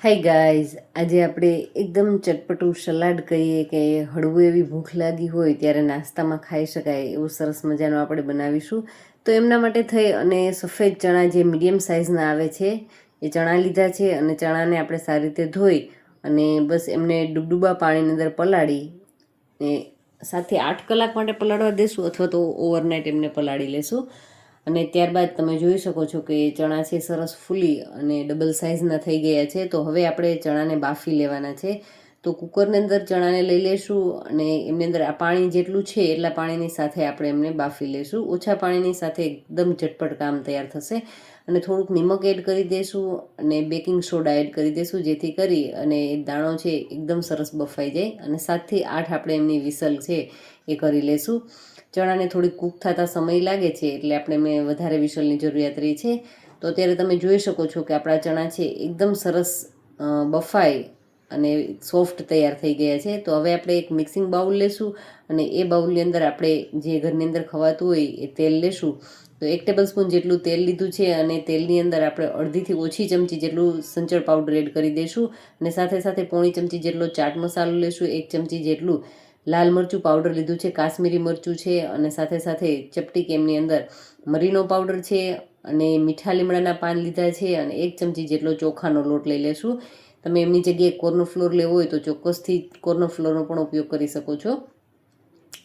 Hi guys આજે આપણે એકદમ ચટપટું સલાડ કહીએ કે હળવું એવી ભૂખ લાગી હોય ત્યારે નાસ્તામાં ખાઈ શકાય એવું સરસ મજાનું આપણે બનાવીશું. તો એમના માટે થઈ અને સફેદ ચણા જે મીડિયમ સાઇઝના આવે છે, એ ચણા લીધા છે અને ચણાને આપણે સારી રીતે ધોઈ અને બસ એમને ડૂબડૂબા પાણીની અંદર પલાળી ને સાથે આઠ કલાક માટે પલાળવા દેશું અથવા તો ઓવરનાઇટ એમને પલાળી લેશું. અને ત્યારબાદ તમે જોઈ શકો છો કે ચણા છે, સરસ ફૂલી અને ડબલ સાઇઝના થઈ ગયા છે. તો હવે આપણે ચણાને બાફી લેવાના છે. તો કુકરની અંદર ચણાને લઈ લેશું અને એમની અંદર આ પાણી જેટલું છે એટલા પાણીની સાથે આપણે એમને બાફી લેશું. ઓછા પાણીની સાથે એકદમ ઝટપટ કામ તૈયાર થશે. અને થોડુંક નિમક એડ કરી દઈશું અને બેકિંગ સોડા એડ કરી દઈશું જેથી કરી અને એ દાણો છે એકદમ સરસ બફાઈ જાય અને સાતથી આઠ આપણે એમની વિસલ છે એ કરી લેશું. ચણાને થોડી કૂક થતાં સમય લાગે છે એટલે આપણે મેં વધારે વિશલની જરૂરિયાત રહી છે. તો અત્યારે તમે જોઈ શકો છો કે આપણા ચણા છે એકદમ સરસ બફાય અને સોફ્ટ તૈયાર થઈ ગયા છે. તો હવે આપણે એક મિક્સિંગ બાઉલ લેશું અને એ બાઉલની અંદર આપણે જે ઘરની અંદર ખવાતું હોય એ તેલ લેશું. તો એક ટેબલ સ્પૂન જેટલું તેલ લીધું છે અને તેલની અંદર આપણે અડધીથી ઓછી ચમચી જેટલું સંચળ પાવડર એડ કરી દઈશું અને સાથે સાથે પોણી ચમચી જેટલો ચાટ મસાલો લેશું, એક ચમચી જેટલું લાલ મરચું પાવડર લીધું છે, કાશ્મીરી મરચું છે અને સાથે સાથે ચપટી કેમની અંદર મરીનો પાવડર છે અને મીઠા લીમડાના પાન લીધા છે અને એક ચમચી જેટલો ચોખાનો લોટ લઈ લેશું. તમે એમની જગ્યાએ કોર્નો ફ્લોર લેવો હોય તો ચોક્કસથી કોર્નો ફ્લોરનો પણ ઉપયોગ કરી શકો છો.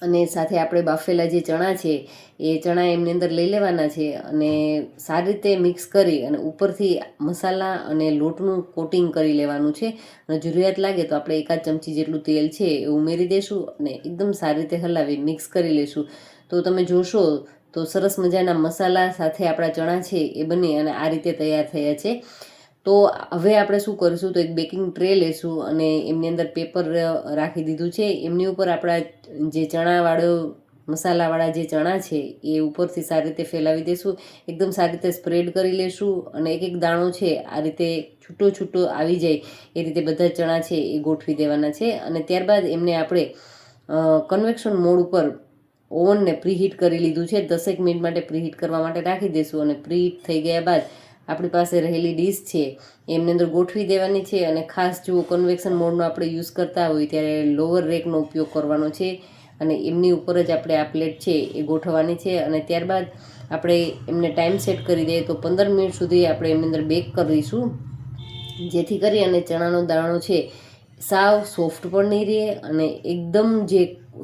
અને સાથે આપણે બાફેલા જે ચણા છે, એ ચણા એમની અંદર લઈ લેવાના છે અને સારી રીતે મિક્સ કરી અને ઉપરથી મસાલા અને લોટનું કોટિંગ કરી લેવાનું છે. અને જરૂરિયાત લાગે તો આપણે એકાદ ચમચી જેટલું તેલ છે એ ઉમેરી દઈશું અને એકદમ સારી રીતે હલાવી મિક્સ કરી લઈશું તો તમે જોશો તો સરસ મજાના મસાલા સાથે આપણા ચણા છે એ બની અને આ રીતે તૈયાર થયા છે. તો હવે આપણે શું કરીશું? તો એક બેકિંગ ટ્રે લેશું અને એમની અંદર પેપર રાખી દીધું છે. એમની ઉપર આપણા જે ચણાવાળો, મસાલાવાળા જે ચણા છે, એ ઉપરથી સારી રીતે ફેલાવી દઈશું એકદમ સારી રીતે સ્પ્રેડ કરી લેશું અને એક એક દાણો છે, આ રીતે છૂટો છૂટો આવી જાય એ રીતે બધા ચણા છે એ ગોઠવી દેવાના છે. અને ત્યારબાદ એમને આપણે કન્વેક્શન મોડ ઉપર ઓવનને પ્રીહીટ કરી લીધું છે. દસેક મિનિટ માટે પ્રીહીટ કરવા માટે રાખી દઈશું અને પ્રીહીટ થઈ ગયા બાદ આપણી પાસે રહેલી ડીશ છે, એમની અંદર ગોઠવી દેવાની છે અને ખાસ જુઓ કન્વેક્શન મોડનો આપણે યુઝ કરતા હોય ત્યારે લોઅર રેકનો ઉપયોગ કરવાનો છે અને એમની ઉપર જ આપણે આ પ્લેટ છે એ ગોઠવવાની છે અને ત્યારબાદ આપણે એમને ટાઈમ સેટ કરી દઈએ તો પંદર મિનિટ સુધી આપણે એમની અંદર બેક કરીશું જેથી કરી અને ચણાનો દાણો છે, સાવ સોફ્ટ પણ નહીં રહે અને એકદમ જે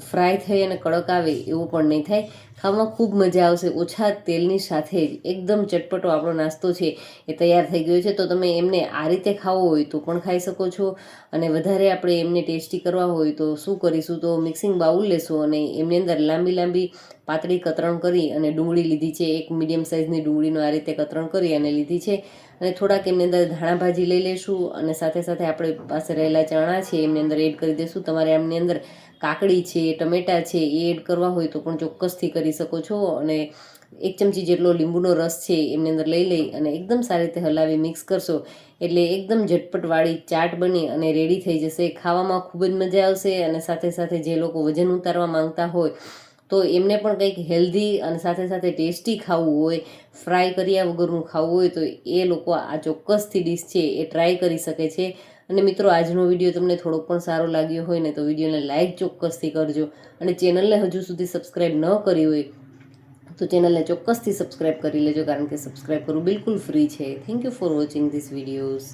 ફ્રાય થઈ અને કડક આવે એવું પણ નહીં થાય. ખાવામાં ખૂબ મજા આવશે. ઓછા તેલની સાથે જ એકદમ ચટપટો આપણો નાસ્તો છે એ તૈયાર થઈ ગયો છે. તો તમે એમને આ રીતે ખાવો હોય તો પણ ખાઈ શકો છો. અને વધારે આપણે એમને ટેસ્ટી કરવા હોય તો શું કરીશું? તો મિક્સિંગ બાઉલ લેશું અને એમની અંદર લાંબી લાંબી પાતળી કતરણ કરી અને ડુંગળી લીધી છે. એક મીડિયમ સાઇઝની ડુંગળીનો આ રીતે કતરણ કરી અને લીધી છે. અને થોડાક એમની અંદર ધાણા ભાજી લઈ લેશું અને સાથે સાથે આપણે પાસે રહેલા ચણા છે એમની અંદર એડ કરી દઈશું તમારે એમની અંદર કાકડી છે, ટમેટા છે, એ એડ કરવા હોય તો પણ ચોક્કસથી કરી શકો છો. અને એક ચમચી જેટલો લીંબુનો રસ છે એમની અંદર લઈ લઈ અને એકદમ સારી રીતે હલાવી મિક્સ કરશો. એટલે એકદમ ઝટપટવાળી ચાટ બની અને રેડી થઈ જશે. ખાવામાં ખૂબ જ મજા આવશે અને સાથે સાથે જે લોકો વજન ઉતારવા માંગતા હોય તો એમને પણ કંઈક હેલ્ધી અને સાથે સાથે ટેસ્ટી ખાવું હોય ફ્રાય કર્યા વગરનું ખાવું હોય તો એ લોકો આ ચોક્કસથી ડીશ છે એ ટ્રાય કરી શકે છે. અને મિત્રો, આજનો વીડિયો તમને થોડોક પણ સારો લાગ્યો હોય ને, તો વિડીયોને લાઇક ચોક્કસથી કરજો. અને ચેનલને હજુ સુધી સબસ્ક્રાઈબ ન કરી હોય, તો ચેનલને ચોક્કસથી સબસ્ક્રાઈબ કરી લેજો, કારણ કે સબસ્ક્રાઈબ કરવું બિલકુલ ફ્રી છે. Thank you for watching this videos